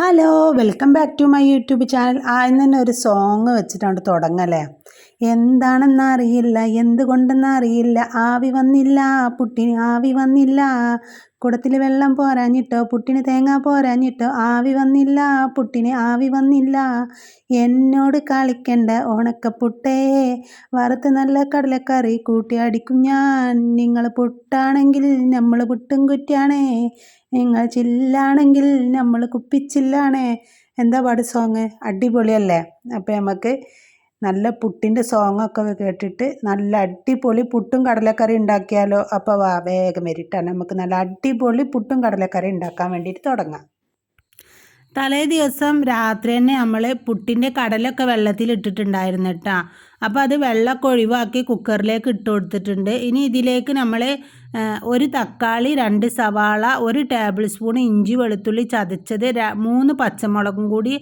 Hello welcome back to my YouTube channel ആദ്യം തന്നെ ഒരു സോങ് വെച്ചിട്ടാണ് തുടങ്ങല്ലേ? എന്താണെന്ന് അറിയില്ല എന്തുകൊണ്ടെന്ന് അറിയില്ല. ആവി വന്നില്ല പുട്ടിന് ആവി വന്നില്ല. കുടത്തിൽ വെള്ളം പോരാഞ്ഞിട്ടോ പുട്ടിന് തേങ്ങ പോരാഞ്ഞിട്ടോ ആവി വന്നില്ല പുട്ടിന് ആവി വന്നില്ല. എന്നോട് കളിക്കണ്ട ഉണക്കപ്പുട്ടേ. വറുത്ത് നല്ല കടലക്കറി കൂട്ടി അടിക്കും ഞാൻ. നിങ്ങൾ പുട്ടാണെങ്കിൽ നമ്മൾ പുട്ടും കുറ്റിയാണേ. നിങ്ങൾ ചില്ലാണെങ്കിൽ നമ്മൾ കുപ്പിച്ചില്ലാണേ എന്താ പാട് സോങ് അടിപൊളിയല്ലേ? അപ്പോൾ നമുക്ക് നല്ല പുട്ടിന്റെ ഒക്കെ കേട്ടിട്ട് നല്ല അടിപൊളി പുട്ടും കടലക്കറി ഉണ്ടാക്കിയാലോ? അപ്പോൾ വാ വേഗം വരിട്ടാണ് നമുക്ക് നല്ല അടിപൊളി പുട്ടും കടലക്കറി ഉണ്ടാക്കാൻ വേണ്ടിയിട്ട് തുടങ്ങാം. തലേ ദിവസം രാത്രി തന്നെ നമ്മൾ പുട്ടിന്റെ കടലൊക്കെ വെള്ളത്തിൽ ഇട്ടിട്ടുണ്ടായിരുന്നു കേട്ടോ അപ്പോൾ അത് വെള്ളമൊക്കെ ഒഴിവാക്കി കുക്കറിലേക്ക് ഇട്ട് കൊടുത്തിട്ടുണ്ട്. ഇനി ഇതിലേക്ക് നമ്മൾ ഒരു തക്കാളി രണ്ട് സവാള ഒരു ടേബിൾ സ്പൂൺ ഇഞ്ചി വെളുത്തുള്ളി ചതച്ചത് മൂന്ന് പച്ചമുളകും കൂടി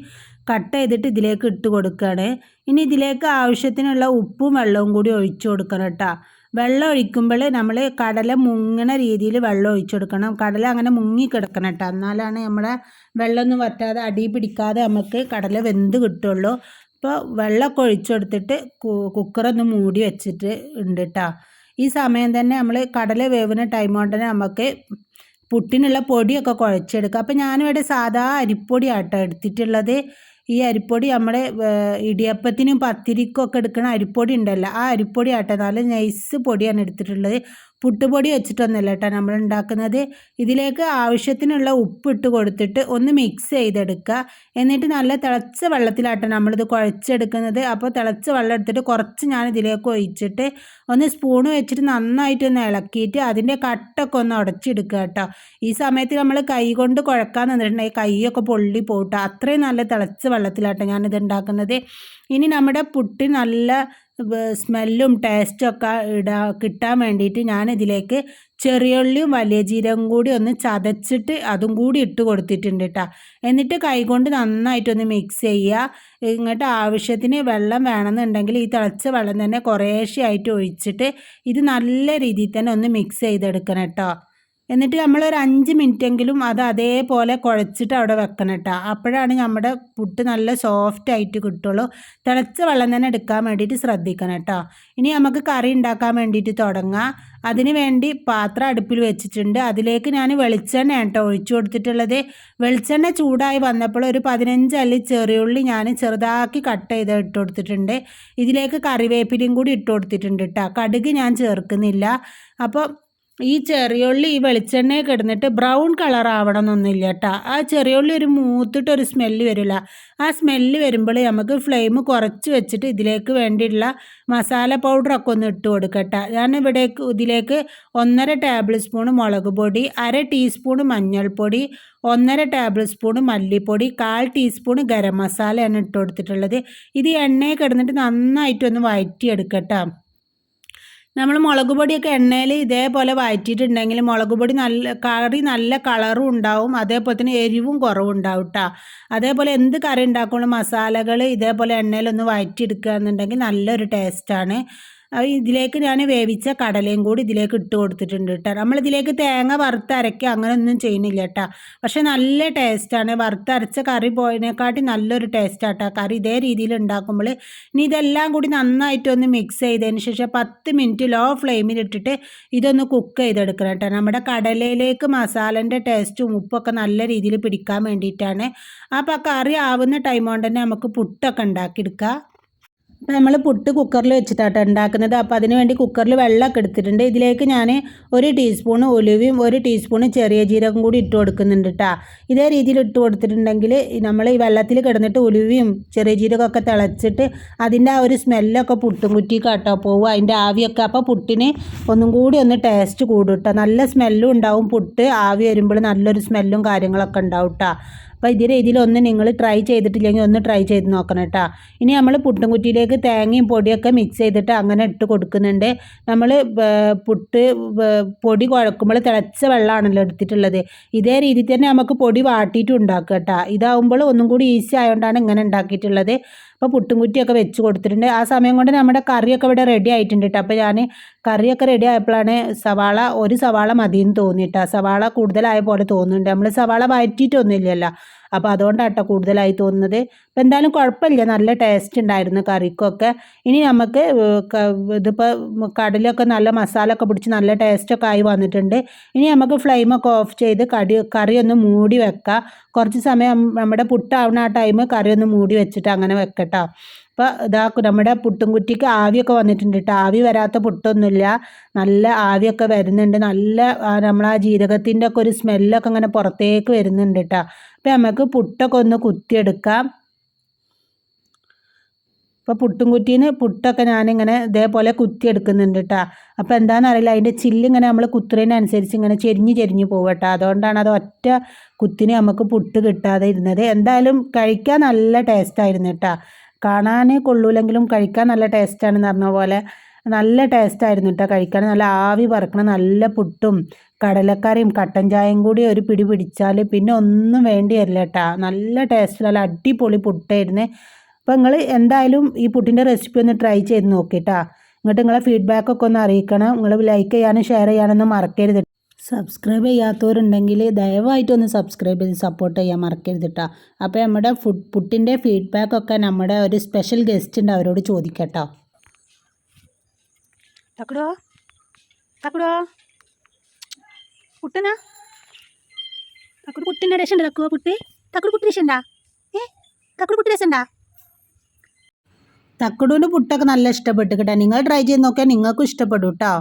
കട്ട് ചെയ്തിട്ട് ഇതിലേക്ക് ഇട്ട് കൊടുക്കുകയാണ് ഇനി ഇതിലേക്ക് ആവശ്യത്തിനുള്ള ഉപ്പും വെള്ളവും കൂടി ഒഴിച്ചു കൊടുക്കണം കേട്ടോ. വെള്ളം ഒഴിക്കുമ്പോൾ നമ്മൾ കടല മുങ്ങണ രീതിയിൽ വെള്ളം ഒഴിച്ചു കൊടുക്കണം. കടല അങ്ങനെ മുങ്ങി കിടക്കണം കേട്ടോ. എന്നാലാണ് നമ്മുടെ വെള്ളമൊന്നും വറ്റാതെ അടി പിടിക്കാതെ നമുക്ക് കടല വെന്ത് കിട്ടുള്ളൂ. ഇപ്പോൾ വെള്ളമൊക്കെ ഒഴിച്ചു കൊടുത്തിട്ട് കുക്കറൊന്ന് മൂടി വെച്ചിട്ട് ഉണ്ട് കേട്ടോ. ഈ സമയം തന്നെ നമ്മൾ കടല വേവുന്ന ടൈം കൊണ്ട് തന്നെ നമുക്ക് പുട്ടിനുള്ള പൊടിയൊക്കെ കുഴച്ചെടുക്കുക അപ്പോൾ ഞാനിവിടെ സാധാ അരിപ്പൊടി ആട്ടോ എടുത്തിട്ടുള്ളത്. ഈ അരിപ്പൊടി നമ്മുടെ ഇടിയപ്പത്തിനും പത്തിരിക്കും ഒക്കെ എടുക്കുന്ന അരിപ്പൊടി ഉണ്ടല്ലോ. ആ അരിപ്പൊടി ആട്ടെ. നല്ല നൈസ് പൊടിയാണ് എടുത്തിട്ടുള്ളത്. പുട്ടുപൊടി വെച്ചിട്ടൊന്നുമല്ല കേട്ടോ. നമ്മൾ ഉണ്ടാക്കുന്നത് ഇതിലേക്ക് ആവശ്യത്തിനുള്ള ഉപ്പ് ഇട്ട് കൊടുത്തിട്ട് ഒന്ന് മിക്സ് ചെയ്തെടുക്കുക. എന്നിട്ട് നല്ല തിളച്ച വെള്ളത്തിലാട്ടോ നമ്മളിത് കുഴച്ചെടുക്കുന്നത്. അപ്പോൾ തിളച്ച വെള്ളം എടുത്തിട്ട് കുറച്ച് ഞാൻ ഇതിലേക്ക് ഒഴിച്ചിട്ട് ഒന്ന് സ്പൂൺ വെച്ചിട്ട് നന്നായിട്ടൊന്ന് ഇളക്കിയിട്ട് അതിന്റെ കട്ടൊക്കെ ഒന്ന് ഉടച്ചെടുക്കുക കേട്ടോ. ഈ സമയത്ത് നമ്മൾ കൈ കൊണ്ട് കുഴക്കാൻ നിന്നിട്ടുണ്ടെങ്കിൽ കൈയൊക്കെ പൊള്ളി പോട്ടോ അത്രയും നല്ല തിളച്ച വെള്ളത്തിലാട്ടോ ഞാനിത് ഉണ്ടാക്കുന്നത്. ഇനി നമ്മുടെ പുട്ടി നല്ല സ്മെല്ലും ടേസ്റ്റും ഒക്കെ ഇടാ കിട്ടാൻ വേണ്ടിയിട്ട് ഞാനിതിലേക്ക് ചെറിയുള്ളിയും വലിയ ജീരകം കൂടി ഒന്ന് ചതച്ചിട്ട് അതും കൂടി ഇട്ട് കൊടുത്തിട്ടുണ്ട് കേട്ടോ എന്നിട്ട് കൈകൊണ്ട് നന്നായിട്ടൊന്ന് മിക്സ് ചെയ്യുക ഇങ്ങോട്ട് ആവശ്യത്തിന് വെള്ളം വേണമെന്നുണ്ടെങ്കിൽ ഈ തിളച്ച വെള്ളം തന്നെ കുറേശ്ശെ ആയിട്ട് ഒഴിച്ചിട്ട് ഇത് നല്ല രീതിയിൽ തന്നെ ഒന്ന് മിക്സ് ചെയ്തെടുക്കണം കേട്ടോ എന്നിട്ട് നമ്മൾ ഒരു അഞ്ച് മിനിറ്റെങ്കിലും അത് അതേപോലെ കുഴച്ചിട്ട് അവിടെ വെക്കണം കേട്ടോ. അപ്പോഴാണ് നമ്മുടെ പുട്ട് നല്ല സോഫ്റ്റ് ആയിട്ട് കിട്ടുള്ളൂ. തിളച്ച വെള്ളം തന്നെ എടുക്കാൻ വേണ്ടിയിട്ട് ശ്രദ്ധിക്കണം കേട്ടോ. ഇനി നമുക്ക് കറി ഉണ്ടാക്കാൻ വേണ്ടിയിട്ട് തുടങ്ങാം. അതിന് വേണ്ടി പാത്രം അടുപ്പിൽ വെച്ചിട്ടുണ്ട്. അതിലേക്ക് ഞാൻ വെളിച്ചെണ്ണ കേട്ടോ ഒഴിച്ചു കൊടുത്തിട്ടുള്ളത്. വെളിച്ചെണ്ണ ചൂടായി വന്നപ്പോൾ ഒരു പതിനഞ്ച് അല്ലി ചെറിയുള്ളി ഞാൻ ചെറുതാക്കി കട്ട് ചെയ്ത് ഇട്ട് കൊടുത്തിട്ടുണ്ട്. ഇതിലേക്ക് കറിവേപ്പിലയും കൂടി ഇട്ട് കൊടുത്തിട്ടുണ്ട് കേട്ടോ. കടുക് ഞാൻ ചേർക്കുന്നില്ല. അപ്പോൾ ഈ ചെറിയുള്ളി ഈ വെളിച്ചെണ്ണയിൽ കിടന്നിട്ട് ബ്രൗൺ കളർ ആവണം എന്നൊന്നുമില്ല കേട്ടോ ആ ചെറിയുള്ളി ഒരു മൂത്തിട്ട് ഒരു സ്മെല്ല് വരില്ല. ആ സ്മെല്ല് വരുമ്പോൾ നമുക്ക് ഫ്ലെയിം കുറച്ച് വെച്ചിട്ട് ഇതിലേക്ക് വേണ്ടിയിട്ടുള്ള മസാല പൗഡറൊക്കെ ഒന്ന് ഇട്ട് കൊടുക്കട്ടെ. ഞാൻ ഇവിടെ ഇതിലേക്ക് ഒന്നര ടേബിൾ സ്പൂൺ മുളക് പൊടി അര ടീസ്പൂൺ മഞ്ഞൾപ്പൊടി ഒന്നര ടേബിൾ സ്പൂൺ മല്ലിപ്പൊടി കാൽ ടീസ്പൂൺ ഗരം മസാലയാണ് ഇട്ട് കൊടുത്തിട്ടുള്ളത്. ഇത് എണ്ണയിൽ കിടന്നിട്ട് നന്നായിട്ടൊന്ന് വഴറ്റിയെടുക്കട്ടോ നമ്മൾ മുളക് പൊടിയൊക്കെ എണ്ണയിൽ ഇതേപോലെ വഴറ്റിയിട്ടുണ്ടെങ്കിൽ മുളക് പൊടി നല്ല കറി നല്ല കളറും ഉണ്ടാവും. അതേപോലെ തന്നെ എരിവും കുറവും ഉണ്ടാവും കേട്ടോ അതേപോലെ എന്ത് കറി ഉണ്ടാക്കുമ്പോൾ മസാലകൾ ഇതേപോലെ എണ്ണയിലൊന്ന് വഴറ്റിയെടുക്കുക എന്നുണ്ടെങ്കിൽ നല്ലൊരു ടേസ്റ്റാണ് ഇതിലേക്ക് ഞാൻ വേവിച്ച കടലയും കൂടി ഇതിലേക്ക് ഇട്ട് കൊടുത്തിട്ടുണ്ട് കേട്ടോ നമ്മളിതിലേക്ക് തേങ്ങ വറുത്തരയ്ക്കുക അങ്ങനെ ഒന്നും ചെയ്യുന്നില്ല കേട്ടോ പക്ഷേ നല്ല ടേസ്റ്റാണ് വറുത്തരച്ച കറി പോയതിനെക്കാട്ടി നല്ലൊരു ടേസ്റ്റാണ് കേട്ടോ കറി ഇതേ രീതിയിൽ ഉണ്ടാക്കുമ്പോൾ ഇനി ഇതെല്ലാം കൂടി നന്നായിട്ടൊന്ന് മിക്സ് ചെയ്തതിന് ശേഷം പത്ത് മിനിറ്റ് ലോ ഫ്ലെയിമിലിട്ടിട്ട് ഇതൊന്ന് കുക്ക് ചെയ്തെടുക്കണം കേട്ടോ നമ്മുടെ കടലയിലേക്ക് മസാലന്റെ ടേസ്റ്റും ഉപ്പൊക്കെ നല്ല രീതിയിൽ പിടിക്കാൻ വേണ്ടിയിട്ടാണ്. അപ്പോൾ ആ കറി ആവുന്ന ടൈം കൊണ്ട് തന്നെ നമുക്ക് പുട്ടൊക്കെ നമ്മൾ പുട്ട് കുക്കറിൽ വെച്ചിട്ടാണ് ഉണ്ടാക്കുന്നത്. അപ്പോൾ അതിന് വേണ്ടി കുക്കറിൽ വെള്ളമൊക്കെ എടുത്തിട്ടുണ്ട്. ഇതിലേക്ക് ഞാൻ ഒരു ടീസ്പൂൺ ഒലിവും ഒരു ടീസ്പൂൺ ചെറിയ ജീരകം കൂടി ഇട്ട് കൊടുക്കുന്നുണ്ട് കേട്ടോ ഇതേ രീതിയിൽ ഇട്ട് കൊടുത്തിട്ടുണ്ടെങ്കിൽ നമ്മൾ ഈ വെള്ളത്തിൽ കിടന്നിട്ട് ഒലിവും ചെറിയ ജീരകമൊക്കെ തിളച്ചിട്ട് അതിന്റെ ആ ഒരു സ്മെല്ലൊക്കെ പുട്ടും കുറ്റി കേട്ടോ പോവും അതിന്റെ ആവിയൊക്കെ. അപ്പോൾ പുട്ടിന് ഒന്നും കൂടി ഒന്ന് ടേസ്റ്റ് കൂടും കേട്ടോ നല്ല സ്മെല്ലും ഉണ്ടാവും പുട്ട്. ആവി വരുമ്പോൾ നല്ലൊരു സ്മെല്ലും കാര്യങ്ങളൊക്കെ ഉണ്ടാവും കേട്ടോ അപ്പോൾ ഇതേ നിങ്ങൾ ട്രൈ ചെയ്തിട്ടില്ലെങ്കിൽ ഒന്ന് ട്രൈ ചെയ്ത് നോക്കണം കേട്ടോ. ഇനി നമ്മൾ പുട്ടുംകുറ്റിയിലേക്ക് തേങ്ങയും പൊടിയൊക്കെ മിക്സ് ചെയ്തിട്ട് അങ്ങനെ ഇട്ട് കൊടുക്കുന്നുണ്ട്. നമ്മൾ പുട്ട് പൊടി കുഴക്കുമ്പോൾ തിളച്ച വെള്ളമാണല്ലോ എടുത്തിട്ടുള്ളത്. ഇതേ രീതിയിൽ തന്നെ നമുക്ക് പൊടി വാട്ടിയിട്ട് ഉണ്ടാക്കുക കേട്ടോ. ഇതാവുമ്പോൾ ഒന്നും കൂടി ഈസി ആയതുകൊണ്ടാണ് ഇങ്ങനെ ഉണ്ടാക്കിയിട്ടുള്ളത്. അപ്പോൾ പുട്ടുംകുറ്റിയൊക്കെ വെച്ച് കൊടുത്തിട്ടുണ്ട്. ആ സമയം കൊണ്ട് നമ്മുടെ കറിയൊക്കെ ഇവിടെ റെഡി ആയിട്ടുണ്ട് കേട്ടോ. അപ്പോൾ ഞാൻ കറിയൊക്കെ റെഡി ആയപ്പോഴാണ് സവാള ഒരു സവാള മതിയെന്ന് തോന്നിയിട്ടാ സവാള കൂടുതലായ പോലെ തോന്നുന്നുണ്ട്. നമ്മൾ സവാള വഴറ്റിയിട്ടൊന്നുമില്ലല്ലോ. അപ്പോൾ അതുകൊണ്ടാട്ടോ കൂടുതലായി തോന്നുന്നത്. അപ്പോൾ എന്തായാലും കുഴപ്പമില്ല. നല്ല ടേസ്റ്റ് ഉണ്ടായിരുന്നു കറിക്കൊക്കെ. ഇനി നമുക്ക് ഇതിപ്പോൾ കടലൊക്കെ നല്ല മസാല ഒക്കെ പിടിച്ച് നല്ല ടേസ്റ്റൊക്കെ ആയി വന്നിട്ടുണ്ട്. ഇനി നമുക്ക് ഫ്ലെയിമൊക്കെ ഓഫ് ചെയ്ത് കടി കറി ഒന്ന് മൂടി വെക്കാം. കുറച്ച് സമയം നമ്മുടെ പുട്ടാവുന്ന ആ ടൈം കറി ഒന്ന് മൂടി വെച്ചിട്ട് അങ്ങനെ വെക്കട്ടോ. അപ്പോൾ ഇതാ നമ്മുടെ പുട്ടും കുറ്റിക്ക് ആവിയൊക്കെ വന്നിട്ടുണ്ട് കേട്ടോ ആവി വരാത്ത പുട്ടൊന്നുമില്ല. നല്ല ആവിയൊക്കെ വരുന്നുണ്ട്. നല്ല നമ്മളാ ജീരകത്തിന്റെ ഒക്കെ ഒരു സ്മെല്ലൊക്കെ ഇങ്ങനെ പുറത്തേക്ക് വരുന്നുണ്ട് കേട്ടോ അപ്പോൾ നമുക്ക് പുട്ടൊക്കെ ഒന്ന് കുത്തിയെടുക്കാം. ഇപ്പോൾ പുട്ടും കുറ്റീന്ന് പുട്ടൊക്കെ ഞാനിങ്ങനെ ഇതേപോലെ കുത്തിയെടുക്കുന്നുണ്ട് കേട്ടോ അപ്പോൾ എന്താണെന്ന് അറിയില്ല അതിന്റെ ചില്ലിങ്ങനെ നമ്മൾ കുത്തുന്നതിനനുസരിച്ച് ഇങ്ങനെ ചെരിഞ്ഞ് ചെരിഞ്ഞ് പോകും കേട്ടോ അതുകൊണ്ടാണ് അത് ഒറ്റ കുത്തിന് നമുക്ക് പുട്ട് കിട്ടാതെ ഇരുന്നത്. എന്തായാലും കഴിക്കാൻ നല്ല ടേസ്റ്റായിരുന്നു കേട്ടോ കാണാൻ കൊള്ളൂലെങ്കിലും കഴിക്കാൻ നല്ല ടേസ്റ്റാണെന്ന് പറഞ്ഞ പോലെ നല്ല ടേസ്റ്റ് ആയിരുന്നു കേട്ടോ കഴിക്കാൻ. നല്ല ആവി പറക്കണ നല്ല പുട്ടും കടലക്കറിയും കട്ടൻ ചായയും കൂടി ഒരു പിടി പിടിച്ചാൽ പിന്നെ ഒന്നും വേണ്ടി വരില്ല നല്ല ടേസ്റ്റ് നല്ല അടിപൊളി പുട്ടായിരുന്നു. അപ്പോൾ നിങ്ങൾ എന്തായാലും ഈ പുട്ടിന്റെ റെസിപ്പി ഒന്ന് ട്രൈ ചെയ്ത് നോക്കിട്ടാ. എന്നിട്ട് നിങ്ങളെ ഫീഡ്ബാക്കൊക്കെ ഒന്ന് അറിയിക്കണം. നിങ്ങൾ ലൈക്ക് ചെയ്യാനും ഷെയർ ചെയ്യാനൊന്നും മറക്കരുത് സബ്സ്ക്രൈബ് ചെയ്യാത്തവരുണ്ടെങ്കിൽ ദയവായിട്ടൊന്ന് സബ്സ്ക്രൈബ് ചെയ്ത് സപ്പോർട്ട് ചെയ്യാൻ മറക്കരുത് കേട്ടോ അപ്പോൾ നമ്മുടെ ഫുഡ് പുട്ടിന്റെ ഫീഡ്ബാക്കൊക്കെ നമ്മുടെ ഒരു സ്പെഷ്യൽ ഗസ്റ്റ് ഉണ്ട് അവരോട് ചോദിക്കട്ടോ. തക്കടോ? തക്കടോ? പുട്ടനാ തക്കട് പുട്ടിന്റെ രസമുണ്ട് തക്കുവോ കുട്ടി തക്കുട് രസമുണ്ടാ? ഏ? തക്കുട് കുട്ടി രസമുണ്ടാ? തക്കടൂന്റെ പുട്ടൊക്കെ നല്ല ഇഷ്ടപ്പെട്ടു കേട്ടോ. നിങ്ങൾ ട്രൈ ചെയ്ത് നോക്കിയാൽ നിങ്ങൾക്കും ഇഷ്ടപ്പെടും കേട്ടോ